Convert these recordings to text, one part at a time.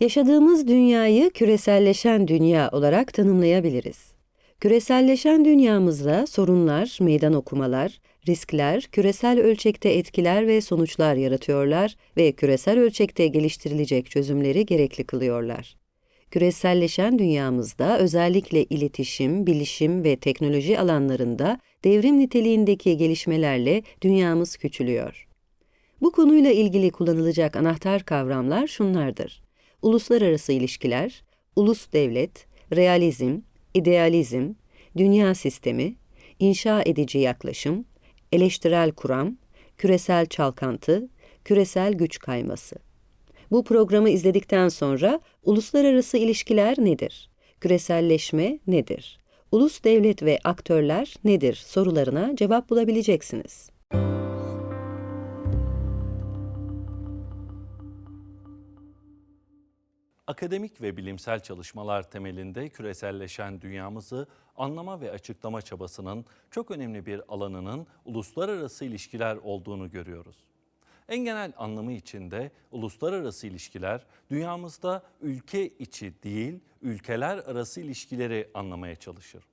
Yaşadığımız dünyayı küreselleşen dünya olarak tanımlayabiliriz. Küreselleşen dünyamızda sorunlar, meydan okumalar, riskler küresel ölçekte etkiler ve sonuçlar yaratıyorlar ve küresel ölçekte geliştirilecek çözümleri gerekli kılıyorlar. Küreselleşen dünyamızda özellikle iletişim, bilişim ve teknoloji alanlarında devrim niteliğindeki gelişmelerle dünyamız küçülüyor. Bu konuyla ilgili kullanılacak anahtar kavramlar şunlardır. Uluslararası ilişkiler, ulus devlet, realizm, idealizm, dünya sistemi, inşa edici yaklaşım, eleştirel kuram, küresel çalkantı, küresel güç kayması. Bu programı izledikten sonra uluslararası ilişkiler nedir? Küreselleşme nedir? Ulus devlet ve aktörler nedir sorularına cevap bulabileceksiniz. Akademik ve bilimsel çalışmalar temelinde küreselleşen dünyamızı anlama ve açıklama çabasının çok önemli bir alanının uluslararası ilişkiler olduğunu görüyoruz. En genel anlamı içinde uluslararası ilişkiler dünyamızda ülke içi değil, ülkeler arası ilişkileri anlamaya çalışır.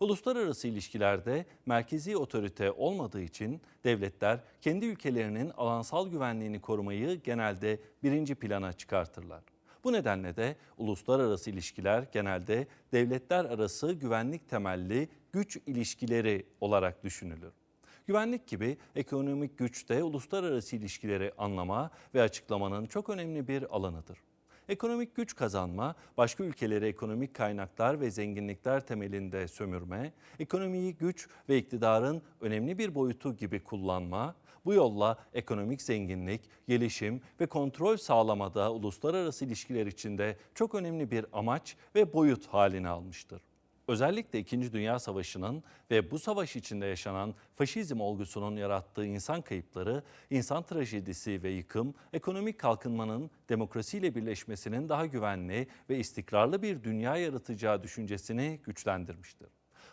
Uluslararası ilişkilerde merkezi otorite olmadığı için devletler kendi ülkelerinin alansal güvenliğini korumayı genelde birinci plana çıkartırlar. Bu nedenle de uluslararası ilişkiler genelde devletler arası güvenlik temelli güç ilişkileri olarak düşünülür. Güvenlik gibi ekonomik güç de uluslararası ilişkileri anlama ve açıklamanın çok önemli bir alanıdır. Ekonomik güç kazanma, başka ülkeleri ekonomik kaynaklar ve zenginlikler temelinde sömürme, ekonomiyi güç ve iktidarın önemli bir boyutu gibi kullanma, bu yolla ekonomik zenginlik, gelişim ve kontrol sağlamada uluslararası ilişkiler içinde çok önemli bir amaç ve boyut haline almıştır. Özellikle İkinci Dünya Savaşı'nın ve bu savaş içinde yaşanan faşizm olgusunun yarattığı insan kayıpları, insan trajedisi ve yıkım, ekonomik kalkınmanın demokrasiyle birleşmesinin daha güvenli ve istikrarlı bir dünya yaratacağı düşüncesini güçlendirmiştir.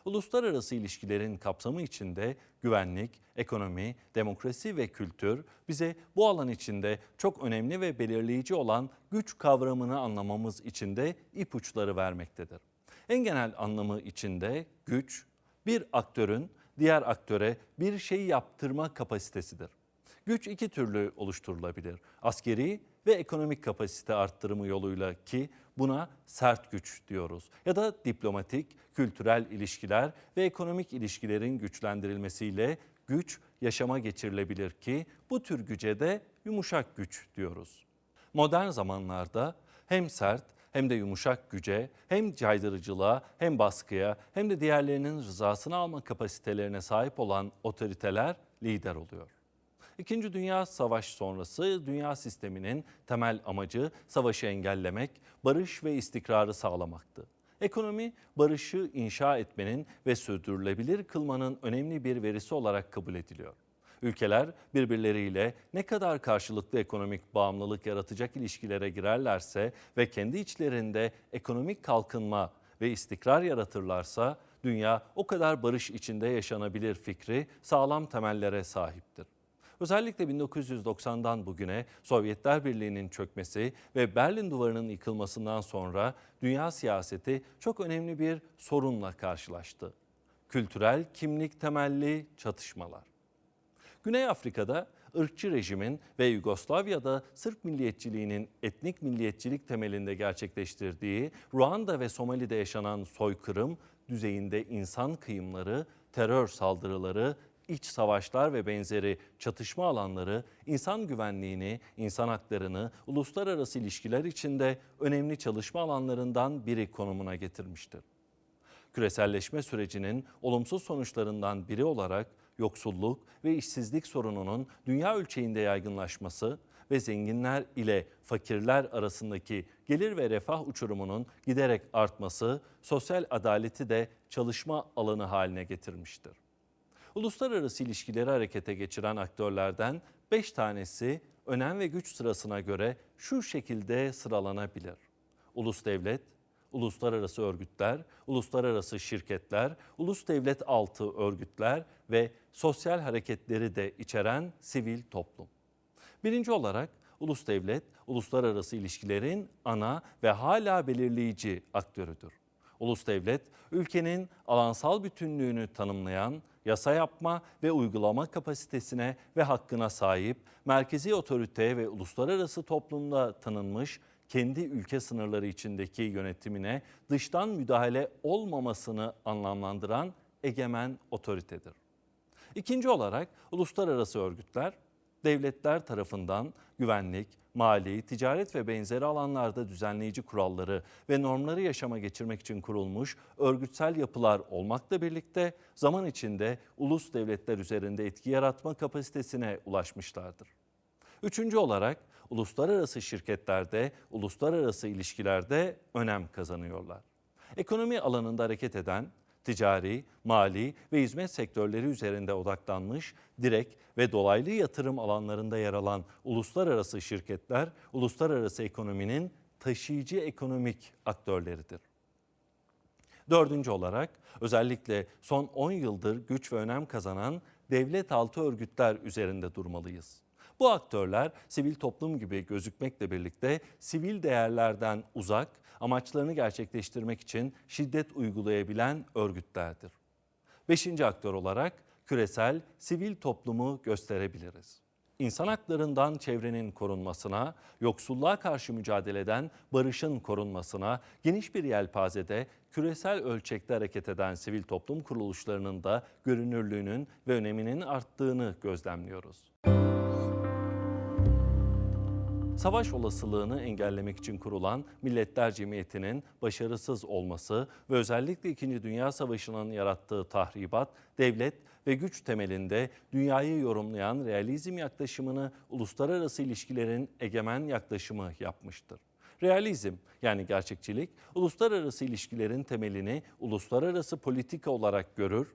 Uluslararası ilişkilerin kapsamı içinde güvenlik, ekonomi, demokrasi ve kültür bize bu alan içinde çok önemli ve belirleyici olan güç kavramını anlamamız için de ipuçları vermektedir. En genel anlamı içinde güç bir aktörün diğer aktöre bir şey yaptırma kapasitesidir. Güç iki türlü oluşturulabilir. Askeri ve ekonomik kapasite arttırımı yoluyla ki buna sert güç diyoruz. Ya da diplomatik, kültürel ilişkiler ve ekonomik ilişkilerin güçlendirilmesiyle güç yaşama geçirilebilir ki bu tür güce de yumuşak güç diyoruz. Modern zamanlarda hem sert hem de yumuşak güce, hem caydırıcılığa, hem baskıya, hem de diğerlerinin rızasını alma kapasitelerine sahip olan otoriteler lider oluyor. İkinci Dünya Savaşı sonrası dünya sisteminin temel amacı savaşı engellemek, barış ve istikrarı sağlamaktı. Ekonomi barışı inşa etmenin ve sürdürülebilir kılmanın önemli bir verisi olarak kabul ediliyor. Ülkeler birbirleriyle ne kadar karşılıklı ekonomik bağımlılık yaratacak ilişkilere girerlerse ve kendi içlerinde ekonomik kalkınma ve istikrar yaratırlarsa dünya o kadar barış içinde yaşanabilir fikri sağlam temellere sahiptir. Özellikle 1990'dan bugüne Sovyetler Birliği'nin çökmesi ve Berlin Duvarı'nın yıkılmasından sonra dünya siyaseti çok önemli bir sorunla karşılaştı. Kültürel kimlik temelli çatışmalar. Güney Afrika'da ırkçı rejimin ve Yugoslavya'da Sırp milliyetçiliğinin etnik milliyetçilik temelinde gerçekleştirdiği Ruanda ve Somali'de yaşanan soykırım düzeyinde insan kıyımları, terör saldırıları, iç savaşlar ve benzeri çatışma alanları insan güvenliğini, insan haklarını uluslararası ilişkiler içinde önemli çalışma alanlarından biri konumuna getirmiştir. Küreselleşme sürecinin olumsuz sonuçlarından biri olarak yoksulluk ve işsizlik sorununun dünya ölçeğinde yaygınlaşması ve zenginler ile fakirler arasındaki gelir ve refah uçurumunun giderek artması sosyal adaleti de çalışma alanı haline getirmiştir. Uluslararası ilişkileri harekete geçiren aktörlerden 5 tanesi önem ve güç sırasına göre şu şekilde sıralanabilir. Ulus devlet, uluslararası örgütler, uluslararası şirketler, ulus devlet altı örgütler ve sosyal hareketleri de içeren sivil toplum. Birinci olarak ulus devlet, uluslararası ilişkilerin ana ve hala belirleyici aktörüdür. Ulus devlet, ülkenin alansal bütünlüğünü tanımlayan, yasa yapma ve uygulama kapasitesine ve hakkına sahip, merkezi otorite ve uluslararası toplumda tanınmış, kendi ülke sınırları içindeki yönetimine dıştan müdahale olmamasını anlamlandıran egemen otoritedir. İkinci olarak uluslararası örgütler devletler tarafından güvenlik, mali, ticaret ve benzeri alanlarda düzenleyici kuralları ve normları yaşama geçirmek için kurulmuş örgütsel yapılar olmakla birlikte zaman içinde ulus devletler üzerinde etki yaratma kapasitesine ulaşmışlardır. Üçüncü olarak uluslararası şirketlerde, uluslararası ilişkilerde önem kazanıyorlar. Ekonomi alanında hareket eden, ticari, mali ve hizmet sektörleri üzerinde odaklanmış, direkt ve dolaylı yatırım alanlarında yer alan uluslararası şirketler, uluslararası ekonominin taşıyıcı ekonomik aktörleridir. Dördüncü olarak özellikle son 10 yıldır güç ve önem kazanan devlet altı örgütler üzerinde durmalıyız. Bu aktörler sivil toplum gibi gözükmekle birlikte sivil değerlerden uzak, amaçlarını gerçekleştirmek için şiddet uygulayabilen örgütlerdir. Beşinci aktör olarak küresel sivil toplumu gösterebiliriz. İnsan haklarından çevrenin korunmasına, yoksulluğa karşı mücadeleden barışın korunmasına, geniş bir yelpazede küresel ölçekte hareket eden sivil toplum kuruluşlarının da görünürlüğünün ve öneminin arttığını gözlemliyoruz. Savaş olasılığını engellemek için kurulan Milletler Cemiyeti'nin başarısız olması ve özellikle 2. Dünya Savaşı'nın yarattığı tahribat, devlet ve güç temelinde dünyayı yorumlayan realizm yaklaşımını uluslararası ilişkilerin egemen yaklaşımı yapmıştır. Realizm yani gerçekçilik uluslararası ilişkilerin temelini uluslararası politika olarak görür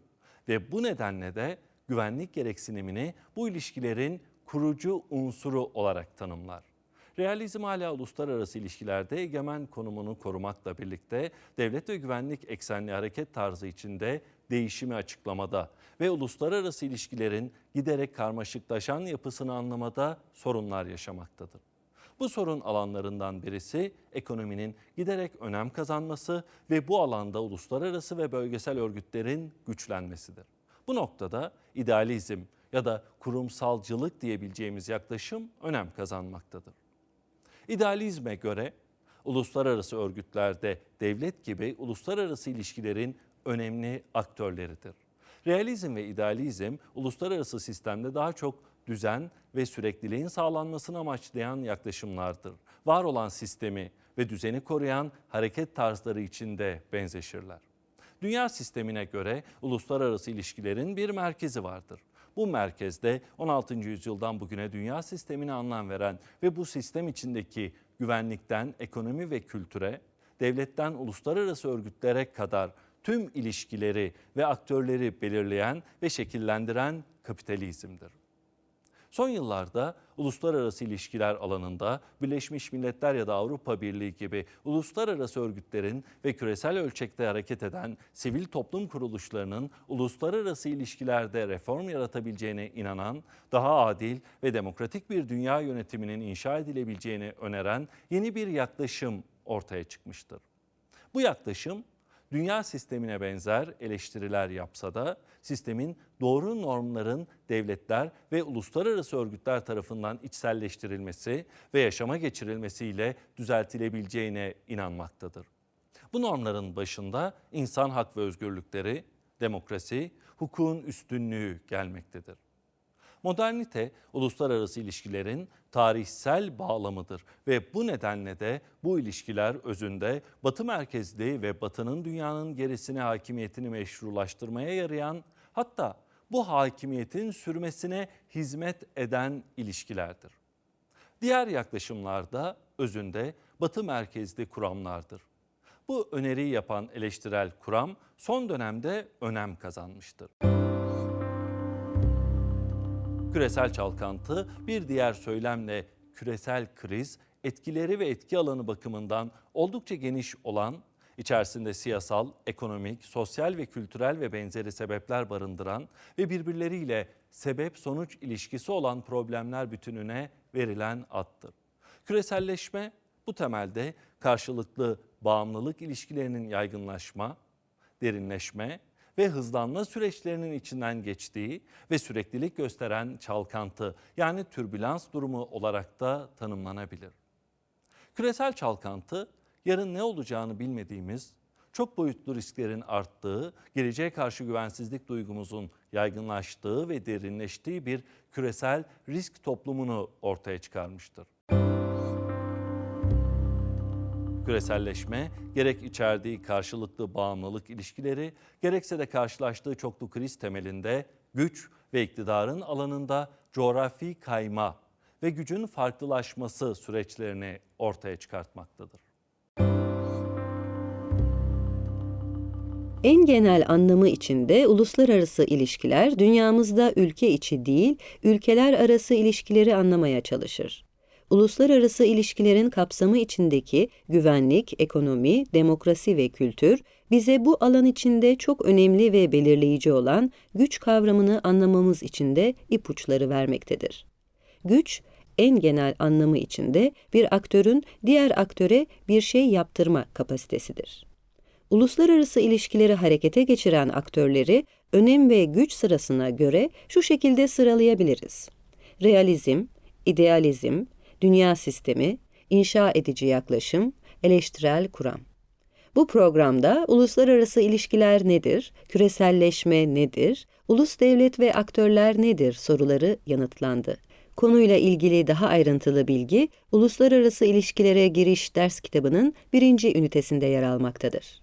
ve bu nedenle de güvenlik gereksinimini bu ilişkilerin kurucu unsuru olarak tanımlar. Realizm hala uluslararası ilişkilerde egemen konumunu korumakla birlikte devlet ve güvenlik eksenli hareket tarzı içinde değişimi açıklamada ve uluslararası ilişkilerin giderek karmaşıklaşan yapısını anlamada sorunlar yaşamaktadır. Bu sorun alanlarından birisi ekonominin giderek önem kazanması ve bu alanda uluslararası ve bölgesel örgütlerin güçlenmesidir. Bu noktada idealizm ya da kurumsalcılık diyebileceğimiz yaklaşım önem kazanmaktadır. İdealizme göre uluslararası örgütlerde devlet gibi uluslararası ilişkilerin önemli aktörleridir. Realizm ve idealizm uluslararası sistemde daha çok düzen ve sürekliliğin sağlanmasını amaçlayan yaklaşımlardır. Var olan sistemi ve düzeni koruyan hareket tarzları içinde benzeşirler. Dünya sistemine göre uluslararası ilişkilerin bir merkezi vardır. Bu merkezde 16. yüzyıldan bugüne dünya sistemine anlam veren ve bu sistem içindeki güvenlikten ekonomi ve kültüre, devletten uluslararası örgütlere kadar tüm ilişkileri ve aktörleri belirleyen ve şekillendiren kapitalizmdir. Son yıllarda uluslararası ilişkiler alanında Birleşmiş Milletler ya da Avrupa Birliği gibi uluslararası örgütlerin ve küresel ölçekte hareket eden sivil toplum kuruluşlarının uluslararası ilişkilerde reform yaratabileceğine inanan, daha adil ve demokratik bir dünya yönetiminin inşa edilebileceğini öneren yeni bir yaklaşım ortaya çıkmıştır. Bu yaklaşım dünya sistemine benzer eleştiriler yapsa da sistemin doğru normların devletler ve uluslararası örgütler tarafından içselleştirilmesi ve yaşama geçirilmesiyle düzeltilebileceğine inanmaktadır. Bu normların başında insan hak ve özgürlükleri, demokrasi, hukukun üstünlüğü gelmektedir. Modernite uluslararası ilişkilerin tarihsel bağlamıdır ve bu nedenle de bu ilişkiler özünde Batı merkezli ve Batı'nın dünyanın gerisine hakimiyetini meşrulaştırmaya yarayan hatta bu hakimiyetin sürmesine hizmet eden ilişkilerdir. Diğer yaklaşımlarda özünde Batı merkezli kuramlardır. Bu öneriyi yapan eleştirel kuram son dönemde önem kazanmıştır. Küresel çalkantı bir diğer söylemle küresel kriz etkileri ve etki alanı bakımından oldukça geniş olan İçerisinde siyasal, ekonomik, sosyal ve kültürel ve benzeri sebepler barındıran ve birbirleriyle sebep-sonuç ilişkisi olan problemler bütününe verilen addır. Küreselleşme bu temelde karşılıklı bağımlılık ilişkilerinin yaygınlaşma, derinleşme ve hızlanma süreçlerinin içinden geçtiği ve süreklilik gösteren çalkantı yani türbülans durumu olarak da tanımlanabilir. Küresel çalkantı yarın ne olacağını bilmediğimiz, çok boyutlu risklerin arttığı, geleceğe karşı güvensizlik duygumuzun yaygınlaştığı ve derinleştiği bir küresel risk toplumunu ortaya çıkarmıştır. Küreselleşme gerek içerdiği karşılıklı bağımlılık ilişkileri gerekse de karşılaştığı çoklu kriz temelinde güç ve iktidarın alanında coğrafi kayma ve gücün farklılaşması süreçlerini ortaya çıkartmaktadır. En genel anlamı içinde uluslararası ilişkiler dünyamızda ülke içi değil, ülkeler arası ilişkileri anlamaya çalışır. Uluslararası ilişkilerin kapsamı içindeki güvenlik, ekonomi, demokrasi ve kültür bize bu alan içinde çok önemli ve belirleyici olan güç kavramını anlamamız için de ipuçları vermektedir. Güç, en genel anlamı içinde bir aktörün diğer aktöre bir şey yaptırma kapasitesidir. Uluslararası ilişkileri harekete geçiren aktörleri önem ve güç sırasına göre şu şekilde sıralayabiliriz. Realizm, idealizm, dünya sistemi, inşa edici yaklaşım, eleştirel kuram. Bu programda uluslararası ilişkiler nedir, küreselleşme nedir, ulus devlet ve aktörler nedir soruları yanıtlandı. Konuyla ilgili daha ayrıntılı bilgi, Uluslararası İlişkilere Giriş ders kitabının birinci ünitesinde yer almaktadır.